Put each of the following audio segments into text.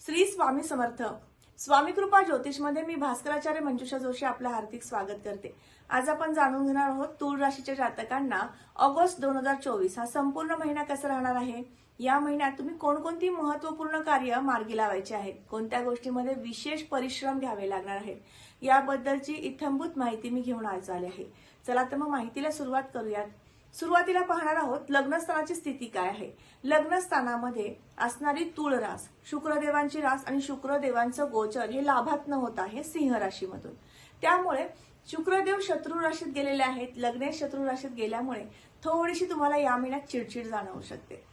श्री स्वामी समर्थ. स्वामी कृपा ज्योतिषमध्ये मी भास्कराचार्य मंजुषा जोशी आपलं हार्दिक स्वागत करते. आज आपण जाणून घेणार आहोत तूळ राशीच्या जातकांना ऑगस्ट दोन हजार चोवीस हा संपूर्ण महिना कसा राहणार आहे? या महिन्यात तुम्ही कोणकोणती महत्त्वपूर्ण कार्य मार्गी लावायची आहेत? कोणत्या गोष्टीमध्ये विशेष परिश्रम घ्यावे लागणार आहेत? याबद्दलची इत्थंभूत माहिती मी घेऊन आज आले आहे. चला तर मग माहितीला सुरुवात करूयात. सुरुवातीला पाहणार आहोत लग्नस्थानाची स्थिती काय आहे? लग्नस्थानामध्ये असणारी तुळ रास शुक्रदेवांची रास आणि शुक्रदेवांचं गोचर हे लाभात न होत आहे सिंह राशीमधून. त्यामुळे शुक्रदेव शत्रू राशीत गेलेले आहेत. लग्ने शत्रू राशीत गेल्यामुळे थोडीशी तुम्हाला या महिन्यात चिडचिड जाणवू शकते.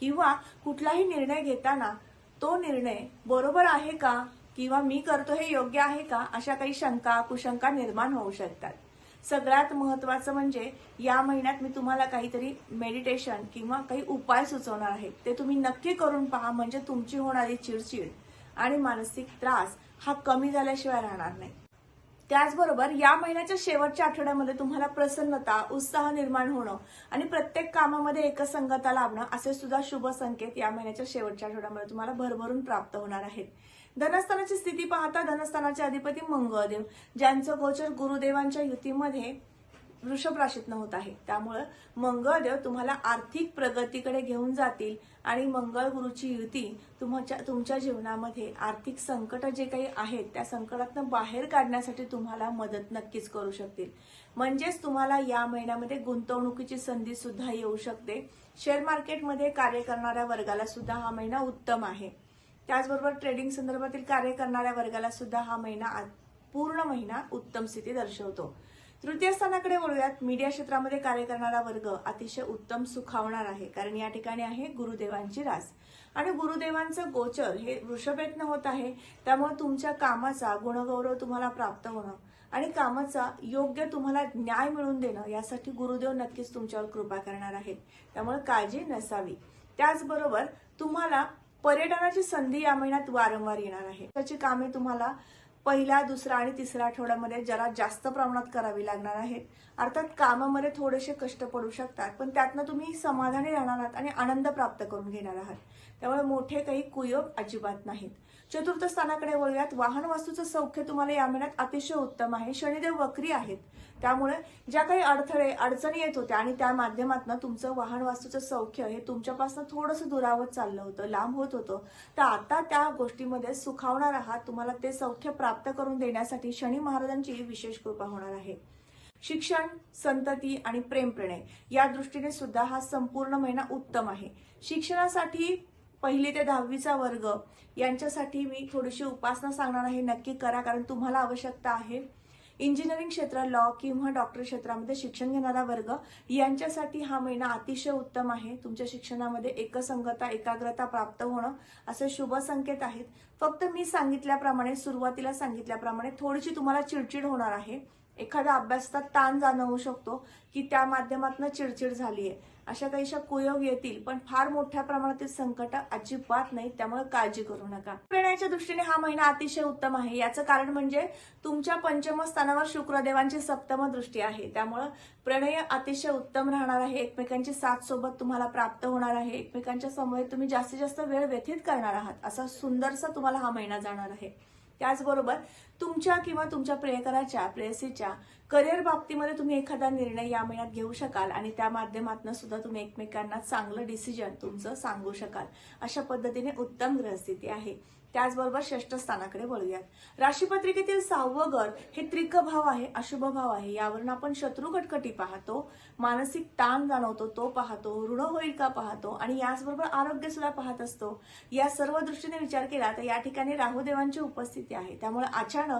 किंवा कुठलाही निर्णय घेताना तो निर्णय बरोबर आहे का? किंवा मी करतो हे योग्य आहे का? अशा काही शंका कुशंका निर्माण होऊ शकतात. सगळ्यात महत्वाचं म्हणजे या महिन्यात मी तुम्हाला काहीतरी मेडिटेशन किंवा काही उपाय सुचवणार आहे. ते तुम्ही नक्की करून पहा म्हणजे तुमची होणारी चिडचिड आणि मानसिक त्रास हा कमी झाल्याशिवाय राहणार नाही. त्याचबरोबर या महिन्याच्या शेवटच्या आठवड्यामध्ये तुम्हाला प्रसन्नता उत्साह निर्माण होणं आणि प्रत्येक कामामध्ये एकसंगता लाभणं असे सुद्धा शुभ संकेत या महिन्याच्या शेवटच्या आठवड्यामध्ये तुम्हाला भरभरून प्राप्त होणार आहेत. धनस्थानाची स्थिती पाहता धनस्थानाचे अधिपती मंगळदेव ज्यांचं गोचर गुरुदेवांच्या युतीमध्ये वृषभ राशीतनं होत आहे. त्यामुळं मंगळदेव तुम्हाला आर्थिक प्रगतीकडे घेऊन जातील आणि मंगळ गुरुची युती तुमच्या तुमच्या जीवनामध्ये आर्थिक संकट जे काही आहेत त्या संकटातनं बाहेर काढण्यासाठी तुम्हाला मदत नक्कीच करू शकतील. म्हणजेच तुम्हाला या महिन्यामध्ये गुंतवणुकीची संधी सुद्धा येऊ शकते. शेअर मार्केटमध्ये कार्य करणाऱ्या वर्गाला सुद्धा हा महिना उत्तम आहे. त्याचबरोबर ट्रेडिंग संदर्भातील कार्य करणाऱ्या वर्गाला सुद्धा हा महिना पूर्ण महिना उत्तम स्थिती दर्शवतो. तृतीय स्थानाकडे वळूयात. मीडिया क्षेत्रामध्ये कार्य करणारा वर्ग अतिशय उत्तम सुखावणार आहे कारण या ठिकाणी आहे गुरुदेवांची रास. आणि गुरुदेवांचं गोचर हे वृषभेतनं होत आहे त्यामुळे तुमच्या कामाचा गुणगौरव तुम्हाला प्राप्त होणं आणि कामाचा योग्य तुम्हाला न्याय मिळवून देणं यासाठी गुरुदेव नक्कीच तुमच्यावर कृपा करणार आहेत. त्यामुळे काळजी नसावी. त्याचबरोबर तुम्हाला पर्यटनाची संधी या महिन्यात वारंवार येणार आहे. त्याची कामे तुम्हाला पहिला दुसरा आणि तिसऱ्या आठवड्यामध्ये जरा जास्त प्रमाणात करावी लागणार आहेत. अर्थात कामामध्ये थोडेसे कष्ट पडू शकतात पण त्यातनं तुम्ही समाधानी राहणार आहात आणि आनंद प्राप्त करून घेणार आहात. त्यामुळे मोठे काही कुयोग अजिबात नाहीत. चतुर्थ स्थानाकडे वळूयात. वाहन वास्तूचं सौख्य तुम्हाला या महिन्यात अतिशय उत्तम आहे. शनिदेव वक्री आहेत. त्यामुळे ज्या काही अडथळे अडचणी येत होत्या आणि त्या माध्यमातून तुमचं वाहन वास्तूचं सौख्य हे तुमच्यापासून थोडंसं दुरावत चाललं होतं लांब होत होतं. तर आता त्या गोष्टीमध्ये सुखावणार आहात. तुम्हाला ते सौख्य प्राप्त करून देण्यासाठी शनी महाराजांची विशेष कृपा होणार आहे. शिक्षण संतती आणि प्रेम प्रणय या दृष्टीने सुद्धा हा संपूर्ण महिना उत्तम आहे. शिक्षणासाठी पहिली ते दहावीचा वर्ग. यांच्यासाठी मी थोडीशी उपासना सांगणार आहे. नक्की करा कारण तुम्हाला आवश्यकता आहे. इंजिनिअरिंग क्षेत्र लॉ किंवा डॉक्टर क्षेत्रामध्ये शिक्षण घेणारा वर्ग यांच्यासाठी हा महिना अतिशय उत्तम आहे. तुमच्या शिक्षणामध्ये एकसंगता एकाग्रता प्राप्त होणं असे शुभ संकेत आहेत. फक्त मी सांगितल्याप्रमाणे सुरुवातीला सांगितल्याप्रमाणे थोडीशी तुम्हाला चिडचिड होणार आहे. एखाद्या अभ्यासात ताण जाणवू शकतो की त्या माध्यमातून चिडचिड झाली आहे अशा काहीशा कुयोग येतील पण फार मोठ्या प्रमाणातील संकट अजिबात नाही त्यामुळे काळजी करू नका. प्रणयाच्या दृष्टीने हा महिना अतिशय उत्तम आहे. याचं कारण म्हणजे तुमच्या पंचम स्थानावर शुक्रदेवांची सप्तम दृष्टी आहे. त्यामुळं प्रणय अतिशय उत्तम राहणार आहे. एकमेकांची साथ सोबत तुम्हाला प्राप्त होणार आहे. एकमेकांच्या समोर तुम्ही जास्तीत जास्त वेळ व्यतीत करणार आहात. असा सुंदरसा तुम्हाला हा महिना जाणार आहे. त्याचबरोबर तुमच्या किंवा तुमच्या प्रेयकराच्या प्रेयसीच्या करिअर बाबतीमध्ये तुम्ही एखादा निर्णय या महिन्यात घेऊ शकाल आणि त्या माध्यमातून सुद्धा तुम्ही एकमेकांना चांगलं डिसिजन तुमचं सांगू शकाल. अशा पद्धतीने उत्तम ग्रहस्थिती आहे. त्याचबरोबर षष्ठ स्थानाकडे वळूयात. राशीपत्रिकेतील सहावं घर हे त्रिक भाव आहे अशुभ भाव आहे. यावरून आपण शत्रू कटकटी पाहतो मानसिक ताण जाणवतो तो पाहतो ऋण होईल का पाहतो आणि याचबरोबर आरोग्य सुद्धा पाहत असतो. या सर्व दृष्टीने विचार केला तर या ठिकाणी राहुदेवांची उपस्थिती आहे. त्यामुळे अचानक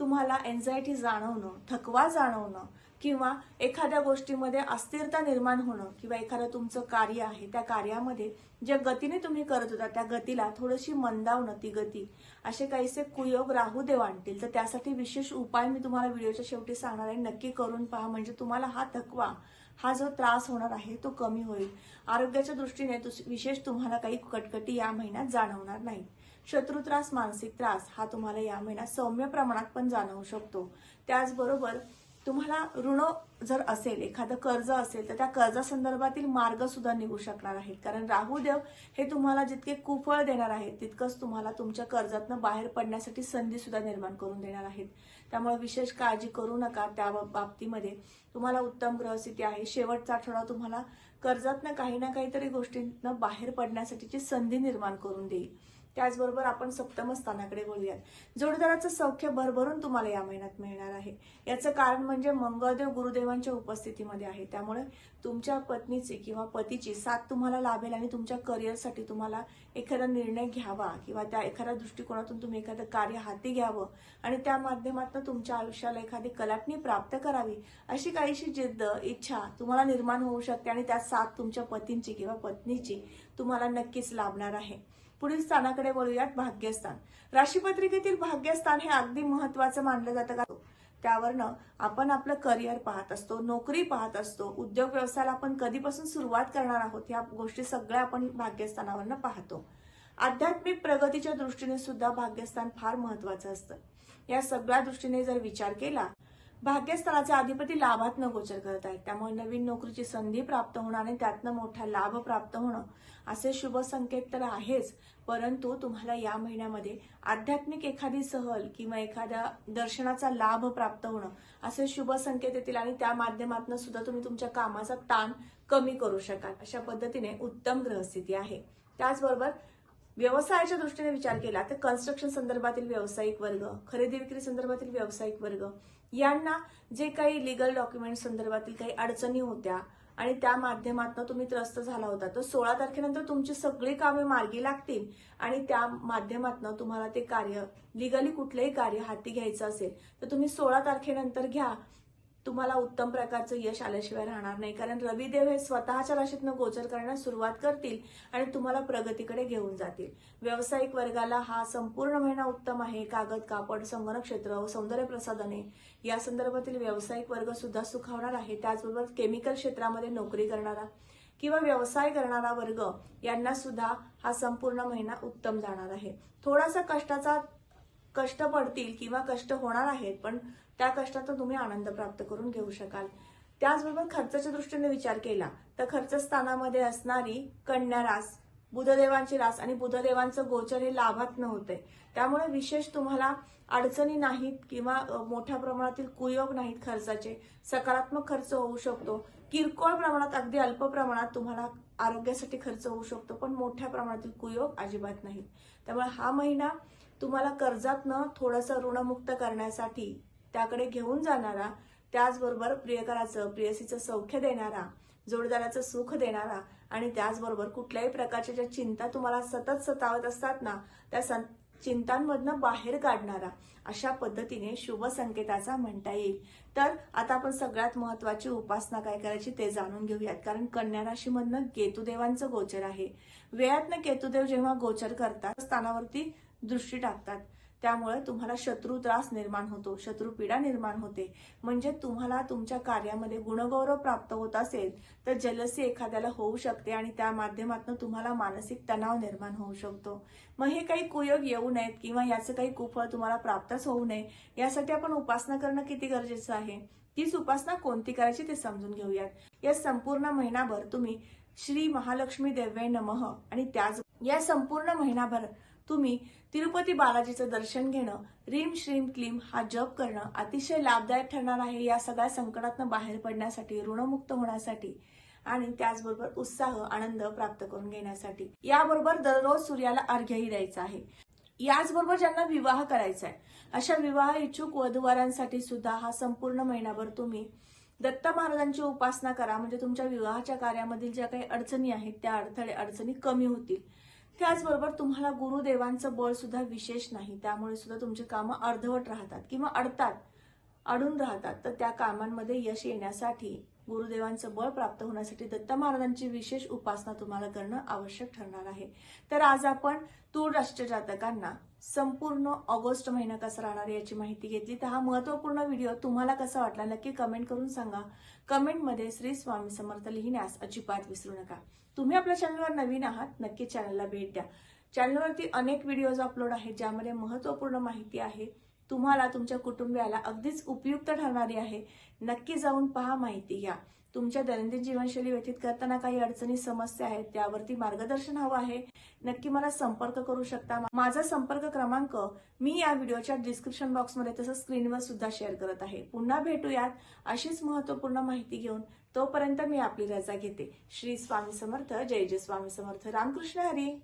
तुम्हाला एन्झायटी जाणवणं थकवा जाणवणं किंवा एखाद्या गोष्टीमध्ये अस्थिरता निर्माण होणं किंवा एखादं तुमचं कार्य आहे त्या कार्यामध्ये ज्या गतीने तुम्ही करत होता त्या गतीला थोडीशी मंदावणं ती गती. असे काहीसे कुयोग राहुदेव आणतील तर त्यासाठी विशेष उपाय मी तुम्हाला व्हिडिओच्या शेवटी सांगणार आहे. नक्की करून पहा. म्हणजे तुम्हाला हा थकवा हा जो त्रास होणार आहे तो कमी होईल. आरोग्याच्या दृष्टीने विशेष तुम्हाला काही कटकटी या महिन्यात जाणवणार नाही. शत्रू त्रास मानसिक त्रास हा तुम्हाला या महिन्यात सौम्य प्रमाणात पण जाणवू शकतो. त्याचबरोबर तुम्हाला ऋण जर असेल एखादं कर्ज असेल तर त्या कर्जासंदर्भातील मार्ग सुद्धा निघू शकणार आहेत. कारण राहुदेव हे तुम्हाला जितके कुफळ देणार आहेत तितकंच तुम्हाला तुमच्या कर्जातनं बाहेर पडण्यासाठी संधी सुद्धा निर्माण करून देणार आहेत. त्यामुळे विशेष काळजी करू नका त्या बाबतीमध्ये. तुम्हाला उत्तम ग्रहस्थिती आहे. शेवटचा आठवडा तुम्हाला कर्जातनं काही ना काहीतरी गोष्टींना बाहेर पडण्यासाठीची संधी निर्माण करून देईल. त्याचबरोबर आपण सप्तम स्थानाकडे बोलूयात. जोडदाराचं सौख्य भरभरून तुम्हाला या महिन्यात मिळणार आहे. याचं कारण म्हणजे मंगळदेव गुरुदेवांच्या उपस्थितीमध्ये आहे. त्यामुळे तुमच्या पत्नीची किंवा पतीची साथ तुम्हाला लाभेल आणि तुमच्या करिअरसाठी तुम्हाला एखादा निर्णय घ्यावा किंवा त्या एखाद्या दृष्टिकोनातून तुम्ही एखादं कार्य हाती घ्यावं आणि त्या माध्यमातून तुमच्या आयुष्याला एखादी कलाटणी प्राप्त करावी अशी काहीशी जिद्द इच्छा तुम्हाला निर्माण होऊ शकते आणि त्या साथ तुमच्या पतींची किंवा पत्नीची तुम्हाला नक्कीच लाभणार आहे. पुढील स्थानाकडे वळूयात भाग्यस्थान. राशीपत्रिकेतील भाग्यस्थान हे अगदी महत्वाचं मानलं जातं का? त्यावरनं आपण आपलं करिअर पाहत असतो नोकरी पाहत असतो उद्योग व्यवसायाला आपण कधीपासून सुरुवात करणार आहोत या गोष्टी सगळ्या आपण भाग्यस्थानावरनं पाहतो. आध्यात्मिक प्रगतीच्या दृष्टीने सुद्धा भाग्यस्थान फार महत्वाचं असतं. या सगळ्या दृष्टीने जर विचार केला भाग्यस्थळाचे अधिपती लाभातनं गोचर करत आहेत. त्यामुळे नवीन नोकरीची संधी प्राप्त होणं आणि त्यातनं मोठा लाभ प्राप्त होणं असे शुभ संकेत तर आहेच. परंतु तुम्हाला या महिन्यामध्ये आध्यात्मिक एखादी सहल किंवा एखाद्या दर्शनाचा लाभ प्राप्त होणं असे शुभ संकेत येतील आणि त्या माध्यमातून सुद्धा तुम्ही तुमच्या कामाचा ताण कमी करू शकाल. अशा पद्धतीने उत्तम ग्रहस्थिती आहे. त्याचबरोबर व्यवसायाच्या दृष्टीने विचार केला तर कन्स्ट्रक्शन संदर्भातील व्यावसायिक वर्ग खरेदी विक्री संदर्भातील व्यावसायिक वर्ग यांना जे काही लिगल डॉक्युमेंट संदर्भातील काही अडचणी होत्या आणि त्या माध्यमातून तुम्ही त्रस्त झाला होता तर सोळा तारखेनंतर तुमची सगळी कामे मार्गी लागतील आणि त्या माध्यमातून तुम्हाला ते कार्य लिगली कुठलंही कार्य हाती घ्यायचं असेल तर तुम्ही सोळा तारखेनंतर घ्या. तुम्हाला उत्तम प्रकारचं यश आल्याशिवाय राहणार नाही. कारण रविदेव हे स्वतःच्या राशीतनं गोचर करण्यास सुरुवात करतील आणि तुम्हाला प्रगतीकडे घेऊन जातील. व्यावसायिक वर्गाला हा संपूर्ण महिना उत्तम आहे. कागद कापड संगणक क्षेत्र सौंदर्य प्रसाधने या संदर्भातील व्यावसायिक वर्ग सुद्धा सुखावणार आहे. त्याचबरोबर केमिकल क्षेत्रामध्ये नोकरी करणारा किंवा व्यवसाय करणारा वर्ग यांना सुद्धा हा संपूर्ण महिना उत्तम जाणार आहे. थोडासा कष्टाचा कष्ट पडतील किंवा कष्ट होणार आहेत पण त्या कष्टातून तुम्ही आनंद प्राप्त करून घेऊ शकाल. त्याचबरोबर खर्चाच्या दृष्टीने विचार केला तर खर्च स्थानामध्ये असणारी कन्या रास बुधदेवांची रास आणि बुधदेवांचं गोचर हे लाभात नव्हते. त्यामुळे विशेष तुम्हाला अडचणी नाहीत किंवा मोठ्या प्रमाणातील कुयोग नाहीत खर्चाचे. सकारात्मक खर्च होऊ शकतो. किरकोळ प्रमाणात अगदी अल्प प्रमाणात तुम्हाला आरोग्यासाठी खर्च होऊ शकतो पण मोठ्या प्रमाणातील कुयोग अजिबात नाहीत. त्यामुळे हा महिना तुम्हाला कर्जातनं थोडंसं ऋणमुक्त करण्यासाठी त्याकडे घेऊन जाणारा त्याचबरोबर प्रियकराचं प्रियसीचं सौख्य देणारा जोडदाराचं सुख देणारा आणि त्याचबरोबर कुठल्याही प्रकारच्या ज्या चिंता तुम्हाला सतत सतावत असतात ना त्या सं- चिंतांमधनं बाहेर काढणारा अशा पद्धतीने शुभ संकेताचा म्हणता येईल. तर आता आपण सगळ्यात महत्वाची उपासना काय करायची ते जाणून घेऊयात. कारण कन्या राशीमधनं केतुदेवांचं गोचर आहे. वेळातनं केतुदेव जेव्हा गोचर करतात स्थानावरती दृष्टी टाकतात. त्यामुळे तुम्हाला शत्रू त्रास निर्माण होतो शत्रू पीडा निर्माण होते. म्हणजे तुम्हाला तुमच्या कार्यामध्ये गुणगौरव प्राप्त होत असेल तर जलसी एखाद्याला होऊ शकते आणि त्या माध्यमातून तुम्हाला मानसिक तणाव निर्माण होऊ शकतो. मग हे काही कुयोग येऊ नयेत किंवा याचं काही कुफळ तुम्हाला प्राप्तच होऊ नये यासाठी आपण उपासना करणं किती गरजेचं आहे? तीच उपासना कोणती करायची ते समजून घेऊयात. या संपूर्ण महिनाभर तुम्ही श्री महालक्ष्मी देव्य नमः आणि त्याच या संपूर्ण महिनाभर तुम्ही तिरुपती बालाजीचं दर्शन घेणं रीम श्रीम क्लीम हा जप करणं अतिशय लाभदायक ठरणार आहे या सगळ्या संकटातनं बाहेर पडण्यासाठी ऋणमुक्त होण्यासाठी आणि त्याचबरोबर उत्साह आनंद प्राप्त करून घेण्यासाठी. याबरोबर दररोज सूर्याला अर्घ्यही द्यायचा आहे. याचबरोबर ज्यांना विवाह करायचा आहे अशा विवाह इच्छुक वधुवारांसाठी सुद्धा हा संपूर्ण महिनाभर तुम्ही दत्त महाराजांची उपासना करा. म्हणजे तुमच्या विवाहाच्या कार्यामधील ज्या काही अडचणी आहेत त्या अडथळे अडचणी कमी होतील. त्याचबरोबर तुम्हाला गुरुदेवांचं बळ सुद्धा विशेष नाही. त्यामुळे सुद्धा तुमची कामं अर्धवट राहतात किंवा अडतात अडून राहतात. तर त्या कामांमध्ये यश येण्यासाठी गुरुदेवांचं बळ प्राप्त होण्यासाठी दत्त महाराजांची विशेष उपासना तुम्हाला करणं आवश्यक ठरणार आहे. तर आज आपण तूळ राष्ट्र जातकांना संपूर्ण ऑगस्ट महिना कसा राहणार याची माहिती घेतली. तर हा महत्त्वपूर्ण व्हिडिओ तुम्हाला कसा वाटला नक्की कमेंट करून सांगा. कमेंटमध्ये श्री स्वामी समर्थ लिहिण्यास अजिबात विसरू नका. तुम्ही आपल्या चॅनलवर नवीन आहात नक्की चॅनलला भेट द्या. चॅनलवरती अनेक व्हिडिओज अपलोड आहेत ज्यामध्ये महत्त्वपूर्ण माहिती आहे. तुम्हाला तुमच्या कुटुंबियाला अगदीच उपयुक्त ठरणारी आहे. नक्की जाऊन पहा माहिती घ्या. तुमच्या दैनंदिन जीवनशैली व्यतीत करताना काही अडचणी समस्या आहेत त्यावरती मार्गदर्शन हवं आहे. नक्की मला संपर्क करू शकता. माझा संपर्क क्रमांक मी या व्हिडिओच्या डिस्क्रिप्शन बॉक्समध्ये तसंच स्क्रीनवर सुद्धा शेअर करत आहे. पुन्हा भेटूयात अशीच महत्त्वपूर्ण माहिती घेऊन. तोपर्यंत मी आपली रजा घेते. श्री स्वामी समर्थ. जय जय स्वामी समर्थ. रामकृष्ण हरी.